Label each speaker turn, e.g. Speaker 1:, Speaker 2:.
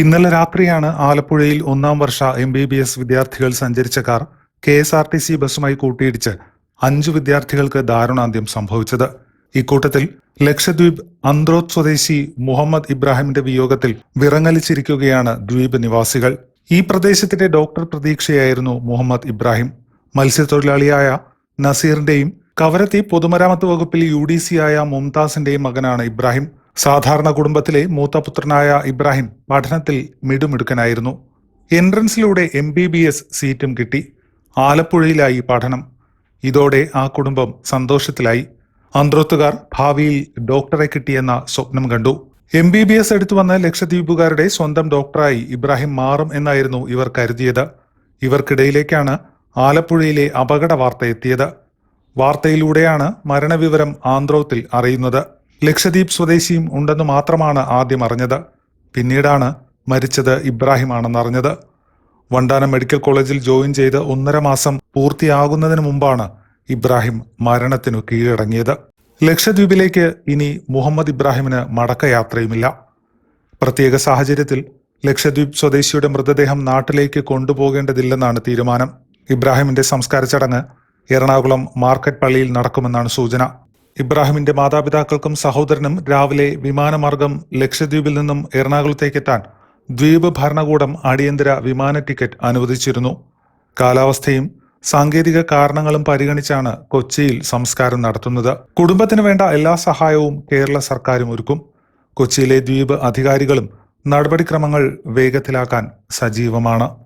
Speaker 1: ഇന്നലെ രാത്രിയാണ് ആലപ്പുഴയിൽ ഒന്നാം വർഷ എം ബി ബി എസ് വിദ്യാർത്ഥികൾ സഞ്ചരിച്ച car K S R T C ബസ്സുമായി കൂട്ടിയിടിച്ച് അഞ്ചു വിദ്യാർത്ഥികൾക്ക് ദാരുണാന്ത്യം സംഭവിച്ചത്. ഇക്കൂട്ടത്തിൽ ലക്ഷദ്വീപ് അന്ത്രോത് സ്വദേശി മുഹമ്മദ് ഇബ്രാഹിമിന്റെ വിയോഗത്തിൽ വിറങ്ങലിച്ചിരിക്കുകയാണ് ദ്വീപ് നിവാസികൾ. ഈ പ്രദേശത്തിന്റെ ഡോക്ടർ പ്രതീക്ഷയായിരുന്നു മുഹമ്മദ് ഇബ്രാഹിം. മത്സ്യത്തൊഴിലാളിയായ നസീറിന്റെയും കവരത്തി പൊതുമരാമത്ത് വകുപ്പിൽ യു ഡി സി ആയ മുംതാസിന്റെയും മകനാണ് ഇബ്രാഹിം. സാധാരണ കുടുംബത്തിലെ മൂത്തപുത്രനായ ഇബ്രാഹിം പഠനത്തിൽ മിടുമിടുക്കനായിരുന്നു. എൻട്രൻസിലൂടെ എം ബി ബി എസ് സീറ്റും കിട്ടി. ആലപ്പുഴയിലായി പഠനം. ഇതോടെ ആ കുടുംബം സന്തോഷത്തിലായി. അന്ത്രോത്തുകാർ ഭാവിയിൽ ഡോക്ടറെ കിട്ടിയെന്ന സ്വപ്നം കണ്ടു. എം ബി ബി എസ് എടുത്തു വന്ന ലക്ഷദ്വീപുകാരുടെ സ്വന്തം ഡോക്ടറായി ഇബ്രാഹിം മാറും എന്നായിരുന്നു ഇവർ കരുതിയത്. ഇവർക്കിടയിലേക്കാണ് ആലപ്പുഴയിലെ അപകട വാർത്ത എത്തിയത്. വാർത്തയിലൂടെയാണ് മരണവിവരം ആന്ത്രോത്തിൽ അറിയുന്നത്. ലക്ഷദ്വീപ് സ്വദേശിയും ഉണ്ടെന്ന് മാത്രമാണ് ആദ്യം അറിഞ്ഞത്. പിന്നീടാണ് മരിച്ചത് ഇബ്രാഹിമാണെന്നറിഞ്ഞത്. വണ്ടാനം മെഡിക്കൽ കോളേജിൽ ജോയിൻ ചെയ്ത് ഒന്നര മാസം പൂർത്തിയാകുന്നതിന് മുമ്പാണ് ഇബ്രാഹിം മരണത്തിനു കീഴടങ്ങിയത്. ലക്ഷദ്വീപിലേക്ക് ഇനി മുഹമ്മദ് ഇബ്രാഹിമിന് മടക്കയാത്രയുമില്ല. പ്രത്യേക സാഹചര്യത്തിൽ ലക്ഷദ്വീപ് സ്വദേശിയുടെ മൃതദേഹം നാട്ടിലേക്ക് കൊണ്ടുപോകേണ്ടതില്ലെന്നാണ് തീരുമാനം. ഇബ്രാഹിമിന്റെ സംസ്കാര ചടങ്ങ് എറണാകുളം മാർക്കറ്റ് പള്ളിയിൽ നടക്കുമെന്നാണ് സൂചന. ഇബ്രാഹിമിന്റെ മാതാപിതാക്കൾക്കും സഹോദരനും രാവിലെ വിമാനമാർഗം ലക്ഷദ്വീപിൽ നിന്നും എറണാകുളത്തേക്കെത്താൻ ദ്വീപ് ഭരണകൂടം അടിയന്തര വിമാന ടിക്കറ്റ് അനുവദിച്ചിരുന്നു. കാലാവസ്ഥയും സാങ്കേതിക കാരണങ്ങളും പരിഗണിച്ചാണ് കൊച്ചിയിൽ സംസ്കാരം നടത്തുന്നത്. കുടുംബത്തിന് വേണ്ട എല്ലാ സഹായവും കേരള സർക്കാരും ഒരുക്കും. കൊച്ചിയിലെ ദ്വീപ് അധികാരികളും നടപടിക്രമങ്ങൾ വേഗത്തിലാക്കാൻ സജീവമാണ്.